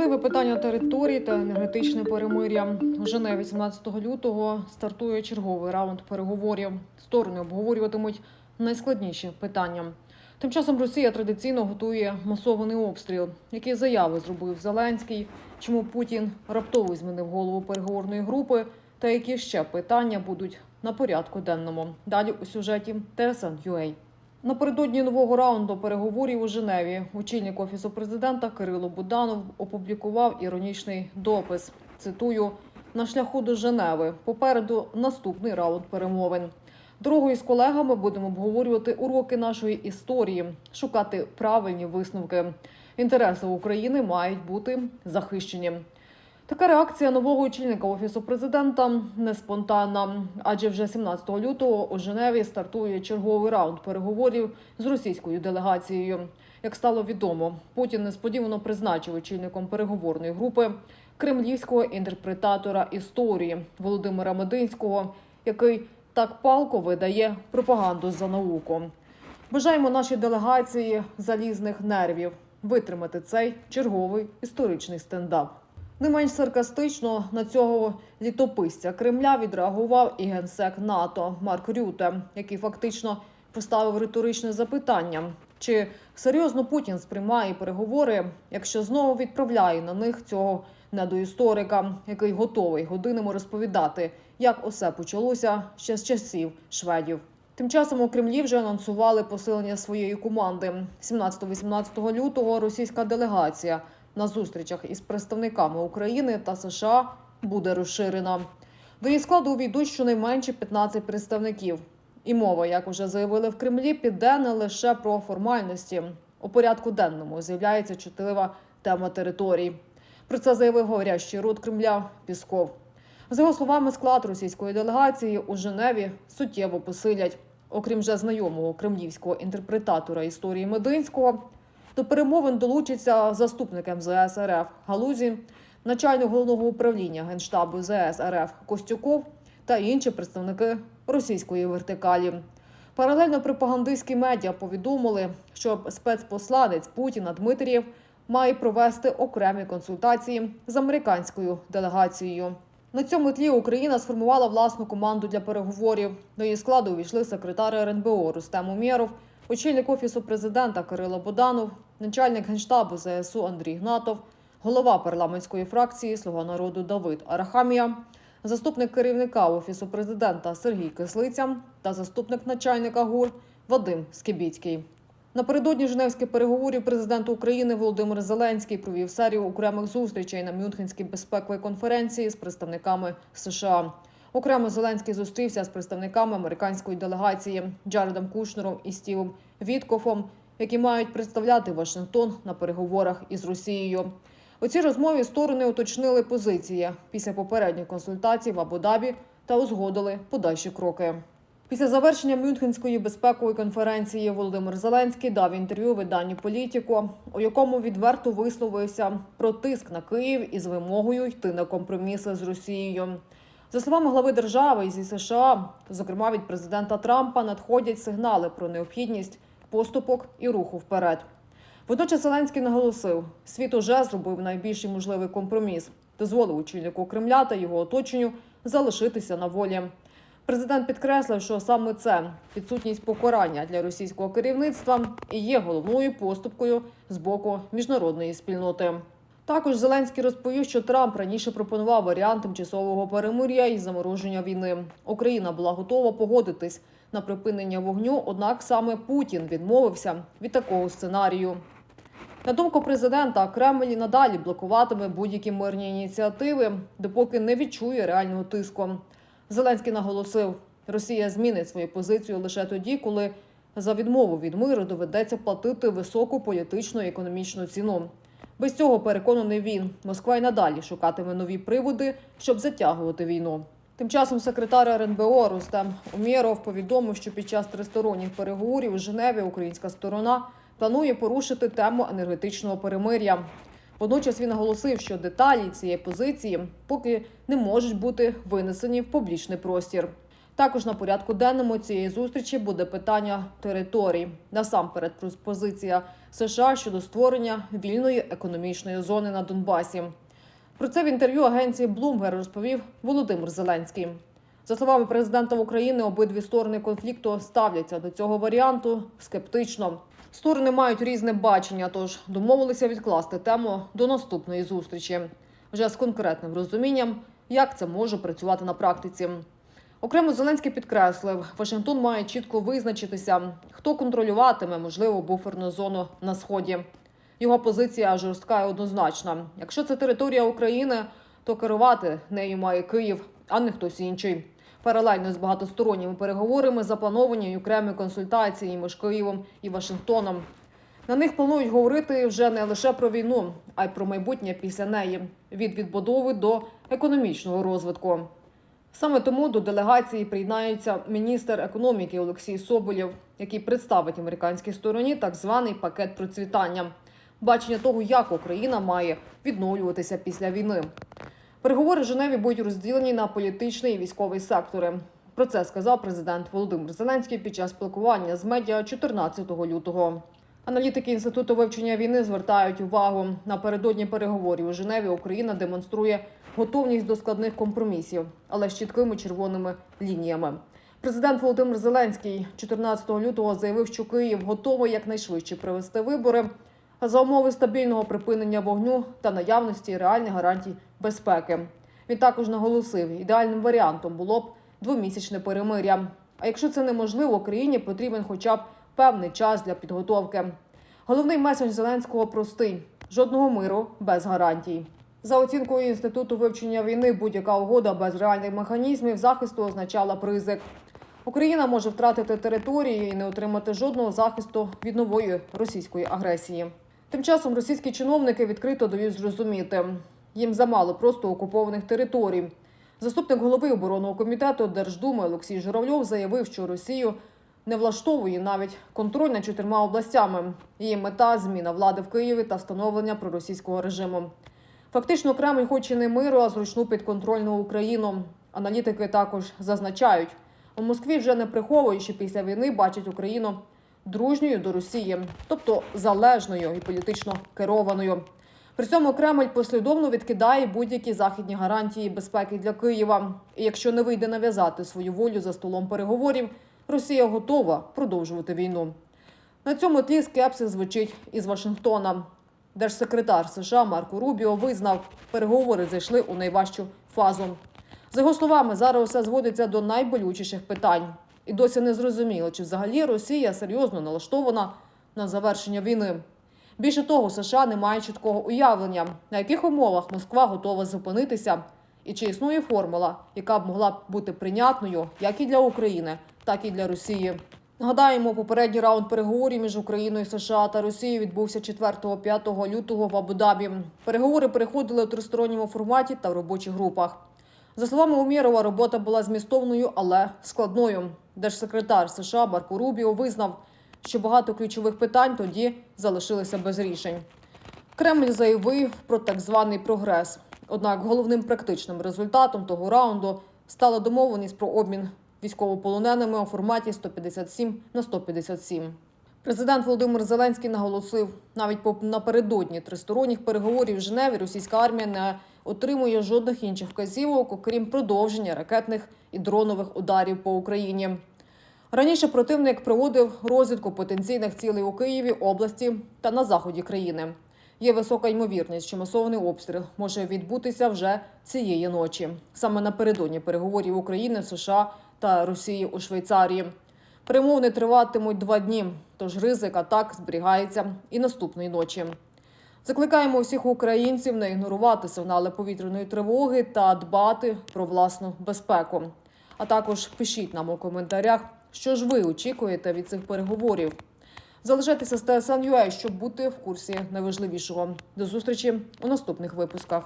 Чутливе питання території та енергетичне перемир'я. У Женеві 17 лютого стартує черговий раунд переговорів. Сторони обговорюватимуть найскладніші питання. Тим часом Росія традиційно готує масований обстріл. Які заяви зробив Зеленський? Чому Путін раптово змінив голову переговорної групи? Та які ще питання будуть на порядку денному? Далі у сюжеті TSN.UA. Напередодні нового раунду переговорів у Женеві очільник офісу президента Кирило Буданов опублікував іронічний допис. Цитую: на шляху до Женеви. Попереду наступний раунд перемовин. Дорогою з колегами будемо обговорювати уроки нашої історії, шукати правильні висновки. Інтереси України мають бути захищені. Така реакція нового очільника офісу президента не спонтанна, адже вже 17 лютого у Женеві стартує черговий раунд переговорів з російською делегацією. Як стало відомо, Путін несподівано призначив очільником переговорної групи кремлівського інтерпретатора історії Володимира Мединського, який так палко видає пропаганду за науку. Бажаємо нашій делегації залізних нервів витримати цей черговий історичний стендап. Не менш саркастично на цього літописця Кремля відреагував і генсек НАТО Марк Рюте, який фактично поставив риторичне запитання: чи серйозно Путін сприймає переговори, якщо знову відправляє на них цього недоісторика, який готовий годинами розповідати, як усе почалося ще з часів шведів. Тим часом у Кремлі вже анонсували посилення своєї команди. 17-18 лютого російська делегація на зустрічах із представниками України та США буде розширена. До її складу увійдуть щонайменше 15 представників. І мова, як вже заявили в Кремлі, піде не лише про формальності. У порядку денному з'являється чутлива тема територій. Про це заявив говорящий рот Кремля Пісков. За його словами, склад російської делегації у Женеві суттєво посилять. Окрім вже знайомого кремлівського інтерпретатора історії Мединського, до перемовин долучиться заступник МЗС РФ Галузі, начальник головного управління Генштабу ЗС РФ Костюков та інші представники російської вертикалі. Паралельно пропагандистські медіа повідомили, що спецпосланець Путіна Дмитрієв має провести окремі консультації з американською делегацією. На цьому тлі Україна сформувала власну команду для переговорів. До її складу увійшли секретар РНБО Рустем Умєров, очільник офісу президента Кирило Боданов, начальник генштабу ЗСУ Андрій Гнатов, голова парламентської фракції Слуга народу Давид Арахамія, заступник керівника офісу президента Сергій Кислиця та заступник начальника ГУР Вадим Скибіцький. Напередодні Женевських переговорів президент України Володимир Зеленський провів серію окремих зустрічей на Мюнхенській безпековій конференції з представниками США. Окремо Зеленський зустрівся з представниками американської делегації Джаредом Кушнером і Стівом Віткофом, які мають представляти Вашингтон на переговорах із Росією. У цій розмові сторони уточнили позиції після попередніх консультацій в Абу-Дабі та узгодили подальші кроки. Після завершення Мюнхенської безпекової конференції Володимир Зеленський дав інтерв'ю виданню Політіко, у якому відверто висловився про тиск на Київ із вимогою йти на компроміси з Росією. За словами глави держави зі США, зокрема від президента Трампа, надходять сигнали про необхідність поступок і руху вперед. Водночас Зеленський наголосив, світ уже зробив найбільший можливий компроміс, дозволив очільнику Кремля та його оточенню залишитися на волі. Президент підкреслив, що саме це відсутність покарання для російського керівництва і є головною поступкою з боку міжнародної спільноти. Також Зеленський розповів, що Трамп раніше пропонував варіант тимчасового перемир'я і замороження війни. Україна була готова погодитись на припинення вогню, однак саме Путін відмовився від такого сценарію. На думку президента, Кремль надалі блокуватиме будь-які мирні ініціативи, допоки не відчує реального тиску. Зеленський наголосив, Росія змінить свою позицію лише тоді, коли за відмову від миру доведеться платити високу політичну і економічну ціну. Без цього переконаний він. Москва й надалі шукатиме нові приводи, щоб затягувати війну. Тим часом секретар РНБО Рустем Умєров повідомив, що під час тристоронніх переговорів у Женеві українська сторона планує порушити тему енергетичного перемир'я. Водночас він наголосив, що деталі цієї позиції поки не можуть бути винесені в публічний простір. Також на порядку денному цієї зустрічі буде питання територій. Насамперед, пропозиція США щодо створення вільної економічної зони на Донбасі. Про це в інтерв'ю агенції Bloomberg розповів Володимир Зеленський. За словами президента України, обидві сторони конфлікту ставляться до цього варіанту скептично. Сторони мають різне бачення, тож домовилися відкласти тему до наступної зустрічі, вже з конкретним розумінням, як це може працювати на практиці. Окремо Зеленський підкреслив, Вашингтон має чітко визначитися, хто контролюватиме можливу буферну зону на сході. Його позиція жорстка і однозначна. Якщо це територія України, то керувати нею має Київ, а не хтось інший. Паралельно з багатосторонніми переговорами заплановані й окремі консультації між Києвом і Вашингтоном. На них планують говорити вже не лише про війну, а й про майбутнє після неї від відбудови до економічного розвитку. Саме тому до делегації приєднається міністр економіки Олексій Соболєв, який представить американській стороні так званий пакет процвітання, бачення того, як Україна має відновлюватися після війни. Переговори в Женеві будуть розділені на політичний і військовий сектори. Про це сказав президент Володимир Зеленський під час спілкування з медіа 14 лютого. Аналітики інституту вивчення війни звертають увагу напередодні переговорів у Женеві. Україна демонструє готовність до складних компромісів, але з чіткими червоними лініями. Президент Володимир Зеленський 14 лютого заявив, що Київ готовий якнайшвидше провести вибори за умови стабільного припинення вогню та наявності реальних гарантій безпеки. Він також наголосив, ідеальним варіантом було б двомісячне перемиря. А якщо це неможливо, Україні потрібен хоча б певний час для підготовки. Головний меседж Зеленського простий: жодного миру без гарантій. За оцінкою інституту вивчення війни, будь-яка угода без реальних механізмів захисту означала ризик. Україна може втратити території і не отримати жодного захисту від нової російської агресії. Тим часом російські чиновники відкрито дають зрозуміти, їм замало просто окупованих територій. Заступник голови оборонного комітету Держдуми Олексій Журавльов заявив, що Росію не влаштовує навіть контроль над чотирма областями. Її мета зміна влади в Києві та встановлення проросійського режиму. Фактично, Кремль хоче не миру, а зручну підконтрольну Україну. Аналітики також зазначають, у Москві вже не приховують, що після війни бачать Україну дружньою до Росії, тобто залежною і політично керованою. При цьому Кремль послідовно відкидає будь-які західні гарантії безпеки для Києва. І якщо не вийде нав'язати свою волю за столом переговорів, Росія готова продовжувати війну. На цьому тлі скепсис звучить із Вашингтона. Держсекретар США Марко Рубіо визнав, переговори зайшли у найважчу фазу. За його словами, зараз усе зводиться до найболючіших питань. І досі не зрозуміло, чи взагалі Росія серйозно налаштована на завершення війни. Більше того, США не має чіткого уявлення, на яких умовах Москва готова зупинитися, і чи існує формула, яка б могла бути прийнятною як і для України, так і для Росії. Нагадаємо, попередній раунд переговорів між Україною, США та Росією відбувся 4-5 лютого в Абу-Дабі. Переговори переходили у тристоронньому форматі та в робочих групах. За словами Умєрова, робота була змістовною, але складною. Держсекретар США Марко Рубіо визнав, що багато ключових питань тоді залишилися без рішень. Кремль заявив про так званий прогрес. Однак головним практичним результатом того раунду стала домовленість про обмін військовополоненими у форматі 157 на 157. Президент Володимир Зеленський наголосив, навіть напередодні тристоронніх переговорів в Женеві російська армія не отримує жодних інших вказівок, окрім продовження ракетних і дронових ударів по Україні. Раніше противник проводив розвідку потенційних цілей у Києві, області та на заході країни. Є висока ймовірність, що масований обстріл може відбутися вже цієї ночі, саме напередодні переговорів України, США та Росії у Швейцарії. Перемовини триватимуть два дні, тож ризик атак зберігається і наступної ночі. Закликаємо всіх українців не ігнорувати сигнали повітряної тривоги та дбати про власну безпеку. А також пишіть нам у коментарях, що ж ви очікуєте від цих переговорів. Залишайтеся з TSN.ua, щоб бути в курсі найважливішого. До зустрічі у наступних випусках.